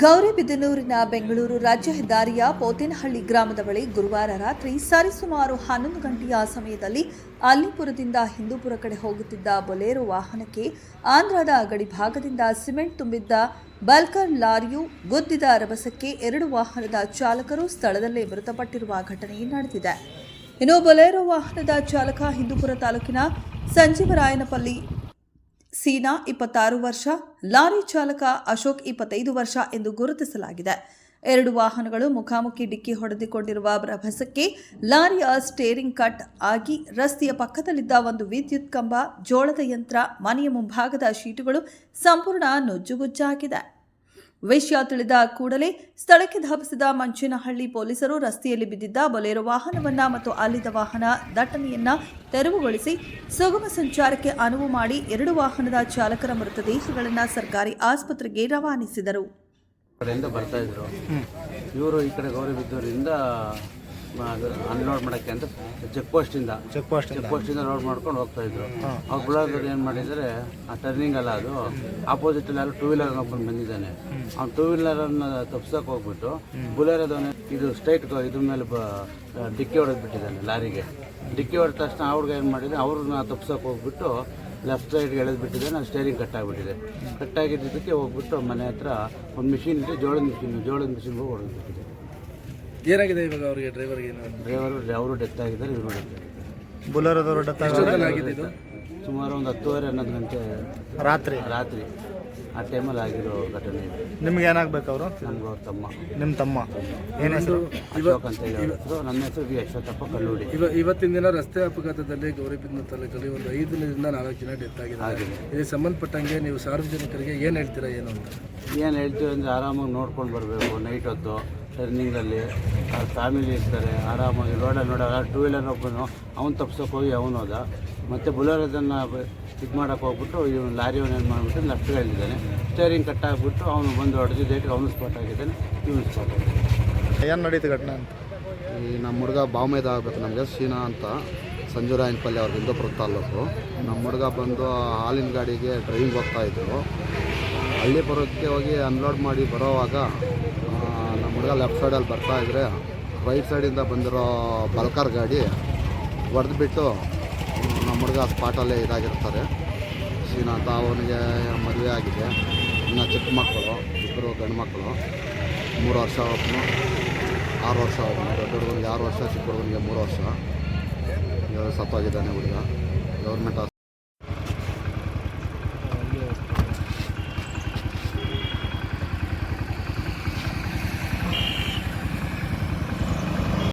ಗೌರಿಬಿದನೂರಿನ ಬೆಂಗಳೂರು ರಾಜ್ಯ ಹೆದ್ದಾರಿಯ ಪೋತೇನಹಳ್ಳಿ ಗ್ರಾಮದ ಬಳಿ ಗುರುವಾರ ರಾತ್ರಿ ಸರಿಸುಮಾರು ಹನ್ನೊಂದು ಗಂಟೆಯ ಸಮಯದಲ್ಲಿ ಅಲ್ಲಿಪುರದಿಂದ ಹಿಂದೂಪುರ ಕಡೆ ಹೋಗುತ್ತಿದ್ದ ಬೊಲೇರೋ ವಾಹನಕ್ಕೆ ಆಂಧ್ರದ ಗಡಿಭಾಗದಿಂದ ಸಿಮೆಂಟ್ ತುಂಬಿದ್ದ ಬಲ್ಕರ್ ಲಾರಿಯು ಗುದ್ದಿದ ರಭಸಕ್ಕೆ ಎರಡು ವಾಹನದ ಚಾಲಕರು ಸ್ಥಳದಲ್ಲೇ ಮೃತಪಟ್ಟಿರುವ ಘಟನೆ ನಡೆದಿದೆ. ಇನ್ನು ಬೊಲೇರೋ ವಾಹನದ ಚಾಲಕ ಹಿಂದೂಪುರ ತಾಲೂಕಿನ ಸಂಜೀವರಾಯನಪಲ್ಲಿ ಸೀನಾ ಇಪ್ಪತ್ತಾರು ವರ್ಷ, ಲಾರಿ ಚಾಲಕ ಅಶೋಕ್ ಇಪ್ಪತ್ತೈದು ವರ್ಷ ಎಂದು ಗುರುತಿಸಲಾಗಿದೆ. ಎರಡು ವಾಹನಗಳು ಮುಖಾಮುಖಿ ಡಿಕ್ಕಿ ಹೊಡೆದುಕೊಂಡಿರುವ ರಭಸಕ್ಕೆ ಲಾರಿಯ ಸ್ಟೇರಿಂಗ್ ಕಟ್ ಆಗಿ ರಸ್ತೆಯ ಪಕ್ಕದಲ್ಲಿದ್ದ ಒಂದು ವಿದ್ಯುತ್ ಕಂಬ, ಜೋಳದ ಯಂತ್ರ, ಮನೆಯ ಮುಂಭಾಗದ ಶೀಟುಗಳು ಸಂಪೂರ್ಣ ನುಜ್ಜುಗುಜ್ಜಾಗಿದೆ. ವಿಷಯ ತಿಳಿದ ಕೂಡಲೇ ಸ್ಥಳಕ್ಕೆ ಧಾವಿಸಿದ ಮಂಚೇನಹಳ್ಳಿ ಪೊಲೀಸರು ರಸ್ತೆಯಲ್ಲಿ ಬಿದ್ದಿದ್ದ ಬೊಲೇರೋ ವಾಹನವನ್ನ ಮತ್ತು ಅಲ್ಲಿದ್ದ ವಾಹನ ದಟ್ಟಣೆಯನ್ನ ತೆರವುಗೊಳಿಸಿ ಸುಗಮ ಸಂಚಾರಕ್ಕೆ ಅನುವು ಮಾಡಿ ಎರಡು ವಾಹನದ ಚಾಲಕರ ಮೃತದೇಹಗಳನ್ನು ಸರ್ಕಾರಿ ಆಸ್ಪತ್ರೆಗೆ ರವಾನಿಸಿದರು. ಕಡೆಯಿಂದ ಬರ್ತಾ ಇದ್ರು. ಇವರು ಈ ಕಡೆ ಗೌರಿಬಿದ್ದೂರಿಂದ ಅನ್ಲೋಡ್ ಮಾಡಕ್ಕೆ ಅಂತ ಚೆಕ್ ಪೋಸ್ಟಿಂದ ಚೆಕ್ ಪೋಸ್ಟ್ ಚೆಕ್ ಪೋಸ್ಟಿಂದ ಲೋಡ್ ಮಾಡ್ಕೊಂಡು ಹೋಗ್ತಾ ಇದ್ರು. ಅವ್ರು ಬುಳ್ಳಾರ್ದವ್ರು ಏನು ಮಾಡಿದರೆ ಆ ಟರ್ನಿಂಗ್ ಅಲ್ಲ ಅದು ಆಪೋಸಿಟ್ ಯಾರು ಟೂ ವೀಲರ್ ನೋಡ್ಕೊಂಡು ಬಂದಿದ್ದಾನೆ. ಅವ್ನು ಟೂ ವೀಲರನ್ನು ತಪ್ಸೋಕೆ ಹೋಗ್ಬಿಟ್ಟು ಬುಲೆರೋದವನೇ ಇದು ಸ್ಟ್ರೈಟ್ ಇದ್ರ ಮೇಲೆ ಬ ಡಿಕ್ಕಿ ಹೊಡೆದು ಬಿಟ್ಟಿದ್ದಾನೆ ಲಾರಿಗೆ. ಡಿಕ್ಕಿ ಹೊಡೆದ ತಕ್ಷಣ ಅವ್ರಿಗೆ ಏನು ಮಾಡಿದೆ ಅವ್ರನ್ನ ತಪ್ಸೋಕೆ ಹೋಗ್ಬಿಟ್ಟು ಲೆಫ್ಟ್ ಸೈಡ್ಗೆ ಎಳೆದು ಬಿಟ್ಟಿದೆ ನಾನು ಸ್ಟೇರಿಂಗ್ ಕಟ್ ಆಗಿದಿದ್ದಕ್ಕೆ ಹೋಗ್ಬಿಟ್ಟು ಮನೆ ಹತ್ರ ಒಂದು ಮಿಷಿನ್ ಇದೆ ಜೋಳದ ಮಿಷಿನ್ ಜೋಳದ ಮಿಷಿನ್ಗೆ ಹೋಗಿ ಹೊಡೆದು ಬಿಟ್ಟಿದೆ ಏನಾಗಿದೆ ಇವಾಗ ಅವರಿಗೆ ಡ್ರೈವರ್ಗೆ ಏನು ಡ್ರೈವರು ಅವರು ಡೆತ್ ಆಗಿದ್ದಾರೆ ಇವರು ಡೆತ್ ಆಗಿದ್ದಾರೆ. ಬುಲೋರದವರು ಡೆತ್ ಆಗಿದೆ ಇದು? ಸುಮಾರು ಒಂದು ಹತ್ತುವರೆ ಹನ್ನೊಂದು ಗಂಟೆ ರಾತ್ರಿ. ರಾತ್ರಿ. ಆ ಟೈಮಲ್ಲಿ ಆಗಿರೋ ಘಟನೆ ಇದು. ನಿಮ್ಗೆ ಏನಾಗಬೇಕು ಅವರು? ನಮ್ಗೆ ಅವ್ರ ತಮ್ಮ. ನಿಮ್ಮ ತಮ್ಮ. ಏನು ಹೆಸರು? ಅಶೋಕ್ ಅಂತ ಹೇಳಿದ್ರು ಅವ್ರ. ಹೆಸರು ನನ್ನ ಹೆಸರು ವಿ ಅಶ್ವಥಪ್ಪ ಕಲ್ಲೂಡಿ. ಇವ ಇವತ್ತಿನ ದಿನ ರಸ್ತೆ ಅಪಘಾತದಲ್ಲಿ ಗೌರಿಬಿದ್ನ ತಾಲೂಕಲ್ಲಿ ಒಂದು ಐದು ದಿನದಿಂದ ನಾಲ್ಕು ಜನ ಡೆತ್ ಆಗಿದೆ ಹಾಗೆ ಇದಕ್ಕೆ ಸಂಬಂಧಪಟ್ಟಂಗೆ ನೀವು ಸಾರ್ವಜನಿಕರಿಗೆ ಏನು ಹೇಳ್ತೀರಾ ಏನು ಅಂತ? ಏನು ಹೇಳ್ತೀವಿ ಅಂದರೆ ಆರಾಮಾಗಿ ನೋಡ್ಕೊಂಡು ಬರಬೇಕು ನೈಟ್ ಹೊತ್ತು. ಟರ್ನಿಂಗಲ್ಲಿ ಅವ್ರ ಫ್ಯಾಮಿಲಿ ಇರ್ತಾರೆ ಆರಾಮಾಗಿ ರೋಡಲ್ಲಿ ನೋಡೋಲ್ಲ ಟೂ ವೀಲರ್ ಒಬ್ಬನು ಅವ್ನು ತಪ್ಸೋಕೆ ಹೋಗಿ ಅವನು ಹೋದ ಮತ್ತು ಬುಲೋರದನ್ನು ಇದು ಮಾಡೋಕೆ ಹೋಗ್ಬಿಟ್ಟು ಇವನು ಲಾರಿಯವನು ಏನು ಮಾಡಿಬಿಟ್ಟು ಲೆಫ್ಟ್ ಹೇಳಿದ್ದಾನೆ ಸ್ಟೇರಿಂಗ್ ಕಟ್ ಆಗಿಬಿಟ್ಟು ಅವನು ಬಂದು ಹೊಡೆದು ಡೇಟ್ ಅವನು ಸ್ಪಾಟ್ ಆಗಿದ್ದಾನೆ ಇವನು ಸ್ಪಾಟ್ ಆಗಿದ್ದಾನೆ ಏನು ನಡೀತು ಘಟನೆ ಅಂತ? ಈ ನಮ್ಮ ಹುಡುಗ ಬಾಮೇದ ಆಗಬೇಕು ನಮಗೆ ಶೀನಾ ಅಂತ ಸಂಜು ರಾಯನಪಲ್ಲಿ ಅವ್ರ ಹಿಂದೂಪುರ ತಾಲೂಕು ನಮ್ಮ ಹುಡುಗ ಬಂದು ಹಾಲಿನ ಗಾಡಿಗೆ ಡ್ರೈವಿಂಗ್ ಹೋಗ್ತಾಯಿದ್ರು ಹಳ್ಳಿ ಹಳ್ಳಿಪುರಕ್ಕೆ ಹೋಗಿ ಅನ್ಲೋಡ್ ಮಾಡಿ ಬರೋವಾಗ ಹುಡುಗ ಲೆಫ್ಟ್ ಸೈಡಲ್ಲಿ ಬರ್ತಾ ಇದ್ರೆ ರೈಟ್ ಸೈಡಿಂದ ಬಂದಿರೋ ಬಲ್ಕರ್ ಗಾಡಿ ಹೊಡೆದ್ಬಿಟ್ಟು ನಮ್ಮ ಹುಡುಗ ಸ್ಪಾಟಲ್ಲೇ ಇದಾಗಿರ್ತಾರೆ. ಶ್ರೀನಾಥ ಅವನಿಗೆ ಮದುವೆ ಆಗಿದೆ. ಇನ್ನು ಚಿಕ್ಕ ಮಕ್ಕಳು ಇಬ್ಬರು ಗಂಡು ಮಕ್ಕಳು. ಮೂರು ವರ್ಷ ಒಬ್ಬನು ಆರು ವರ್ಷ ಒಬ್ಬನು ದೊಡ್ಡ ಹುಡುಗನಿಗೆ ಆರು ವರ್ಷ ಚಿಕ್ಕ ಹುಡುಗನಿಗೆ ಮೂರು ವರ್ಷ. ಸತ್ತೋಗಿದ್ದಾನೆ ಹುಡುಗ. ಗೌರ್ಮೆಂಟ್